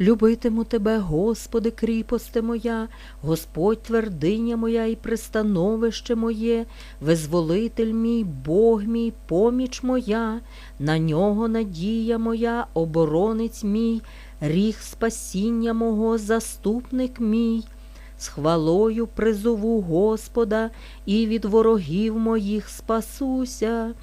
Любитиму тебе, Господи, кріпосте моя, Господь твердиня моя і пристановище моє, визволитель мій, Бог мій, поміч моя, на нього надія моя, оборонець мій, ріг спасіння мого, заступник мій. З хвалою призову Господа і від ворогів моїх спасуся.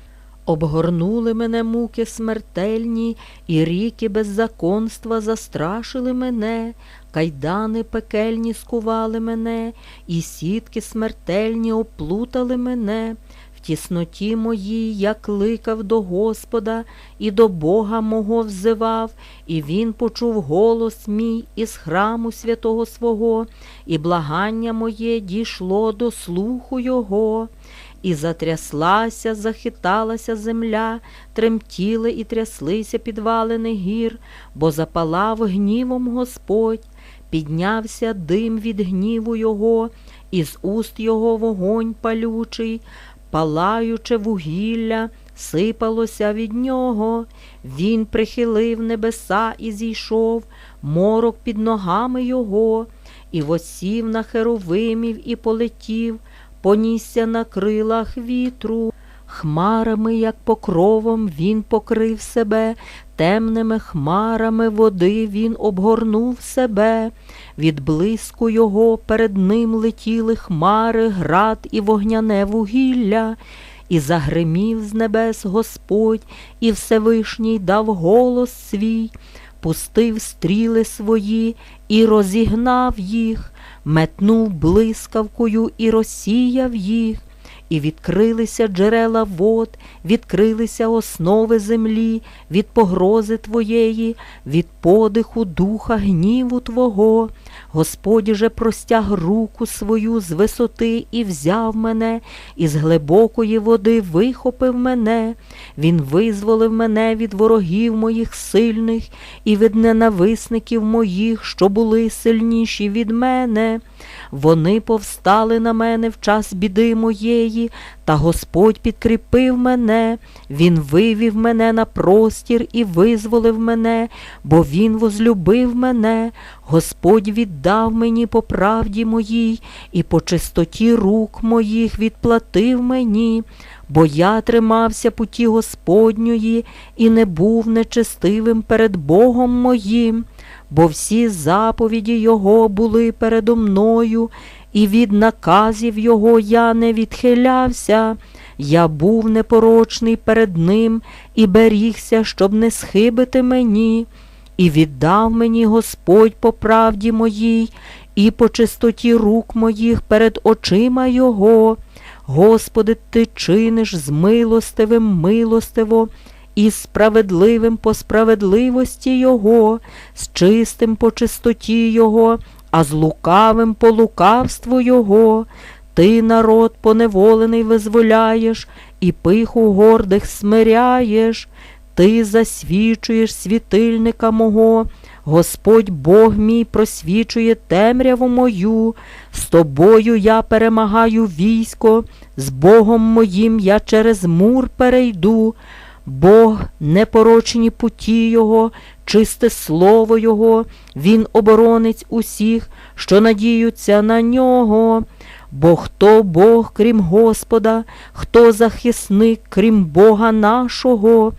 Обгорнули мене муки смертельні, і ріки беззаконства застрашили мене, кайдани пекельні скували мене, і сітки смертельні оплутали мене. В тісноті моїй я кликав до Господа і до Бога мого взивав, і Він почув голос мій із храму святого свого, і благання моє дійшло до слуху Його. І затряслася, захиталася земля, тремтіли і тряслися підвалини гір, бо запалав гнівом Господь, піднявся дим від гніву Його, із уст Його вогонь палючий, палаюче вугілля, сипалося від нього. Він прихилив небеса і зійшов, морок під ногами Його, і восів на херовимів і полетів понісся на крилах вітру, хмарами, як покровом, він покрив себе, темними хмарами води він обгорнув себе, від блиску його перед ним летіли хмари, град і вогняне вугілля. І загримів з небес Господь, і Всевишній дав голос свій, пустив стріли свої і розігнав їх, метнув блискавкою і розсіяв їх, і відкрилися джерела вод, відкрилися основи землі від погрози Твоєї, від подиху духа гніву Твого. Господь же простяг руку свою з висоти і взяв мене, і з глибокої води вихопив мене. Він визволив мене від ворогів моїх сильних і від ненависників моїх, що були сильніші від мене. Вони повстали на мене в час біди моєї, та Господь підкріпив мене, Він вивів мене на простір і визволив мене, бо Він возлюбив мене, Господь віддав мені по правді моїй, і по чистоті рук моїх відплатив мені, бо я тримався путі Господньої і не був нечестивим перед Богом моїм бо всі заповіді Його були передо мною, і від наказів Його я не відхилявся. Я був непорочний перед Ним і берігся, щоб не схибити мені, і віддав мені Господь по правді моїй, і по чистоті рук моїх перед очима Його. Господи, Ти чиниш з милостивим милостиво, і справедливим по справедливості Його, з чистим по чистоті Його, а з лукавим по лукавству Його. Ти, народ, поневолений визволяєш, і пиху гордих смиряєш, ти засвічуєш світильника мого, Господь Бог мій просвічує темряву мою, з тобою я перемагаю військо, з Богом моїм я через мур перейду. Бог непорочні путі Його, чисте слово Його, Він оборонець усіх, що надіються на нього. Бо хто Бог, крім Господа, хто захисник, крім Бога нашого,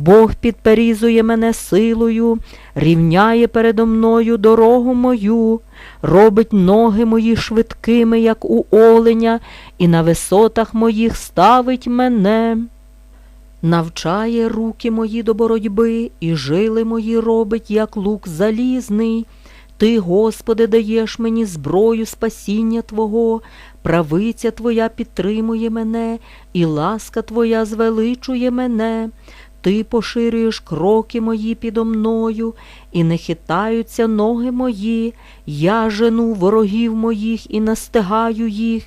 Бог підперізує мене силою, рівняє передо мною дорогу мою, робить ноги мої швидкими, як у оленя, і на висотах моїх ставить мене. Навчає руки мої до боротьби, і жили мої робить, як лук залізний. Ти, Господи, даєш мені зброю спасіння Твого, правиця Твоя підтримує мене, і ласка Твоя звеличує мене. Ти поширюєш кроки мої підо мною, і не хитаються ноги мої, я жену ворогів моїх і настигаю їх,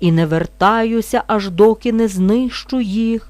і не вертаюся, аж доки не знищу їх.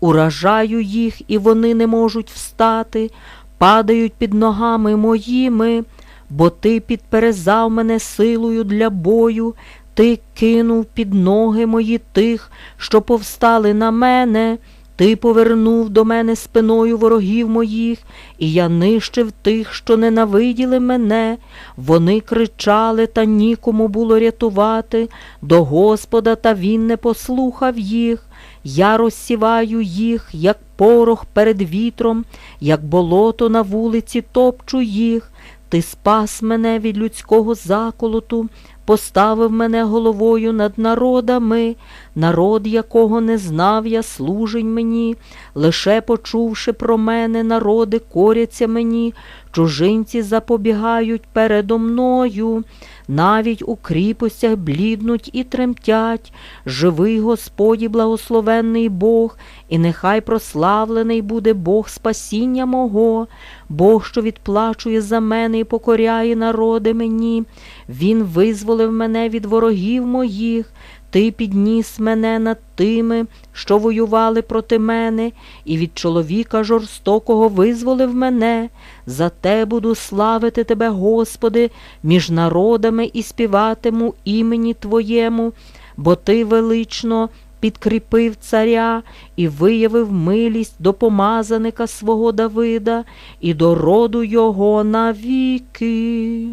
Уражаю їх, і вони не можуть встати, падають під ногами моїми, бо ти підперезав мене силою для бою, ти кинув під ноги мої тих, що повстали на мене, Ти повернув до мене спиною ворогів моїх, і я нищив тих, що ненавиділи мене. Вони кричали, та нікому було рятувати до Господа, та він не послухав їх. Я розсіваю їх, як порох перед вітром, як болото на вулиці топчу їх. Ти спас мене від людського заколоту, поставив мене головою над народами, народ, якого не знав я, служень мені, лише почувши про мене, народи коряться мені, чужинці запобігають передо мною, навіть у кріпостях бліднуть і тремтять. Живий Господі, благословенний Бог, і нехай прославлений буде Бог спасіння мого, Бог, що відплачує за мене і покоряє народи мені. Він визволив мене від ворогів моїх. Ти підніс мене над тими, що воювали проти мене, і від чоловіка жорстокого визволив мене. За те буду славити Тебе, Господи, між народами і співатиму імені Твоєму, бо Ти велично підкріпив царя і виявив милість до помазаника свого Давида і до роду його навіки.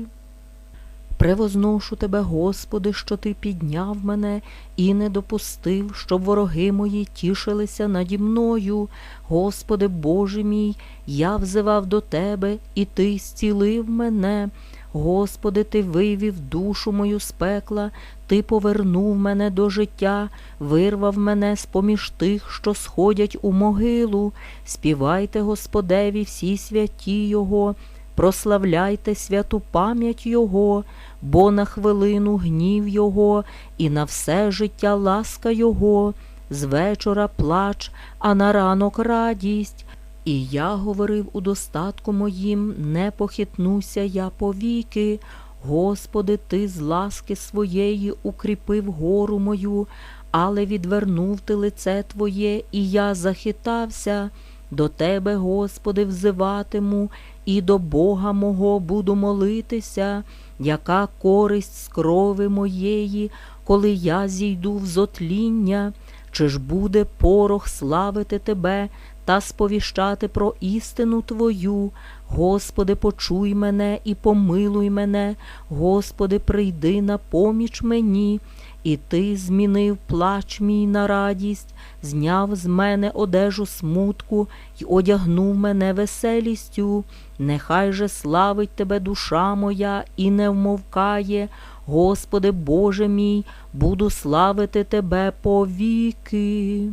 Превозношу тебе, Господи, що ти підняв мене і не допустив, щоб вороги мої тішилися наді мною. Господи, Боже мій, я взивав до Тебе, і Ти зцілив мене. Господи, Ти вивів душу мою з пекла, Ти повернув мене до життя, вирвав мене з поміж тих, що сходять у могилу. Співайте Господеві всі святі Його. Прославляйте святу пам'ять Його, бо на хвилину гнів Його, і на все життя ласка Його, з вечора плач, а на ранок радість. І я говорив у достатку моїм, не похитнуся я повіки. Господи, Ти з ласки своєї укріпив гору мою, але відвернув ти лице Твоє, і я захитався. До Тебе, Господи, взиватиму, і до Бога мого буду молитися, яка користь з крови моєї, коли я зійду в зотління, чи ж буде порох славити Тебе та сповіщати про істину Твою. Господи, почуй мене і помилуй мене, Господи, прийди на поміч мені. І ти змінив плач мій на радість, зняв з мене одежу смутку й одягнув мене веселістю. Нехай же славить тебе душа моя і не вмовкає. Господи Боже мій, буду славити Тебе повіки.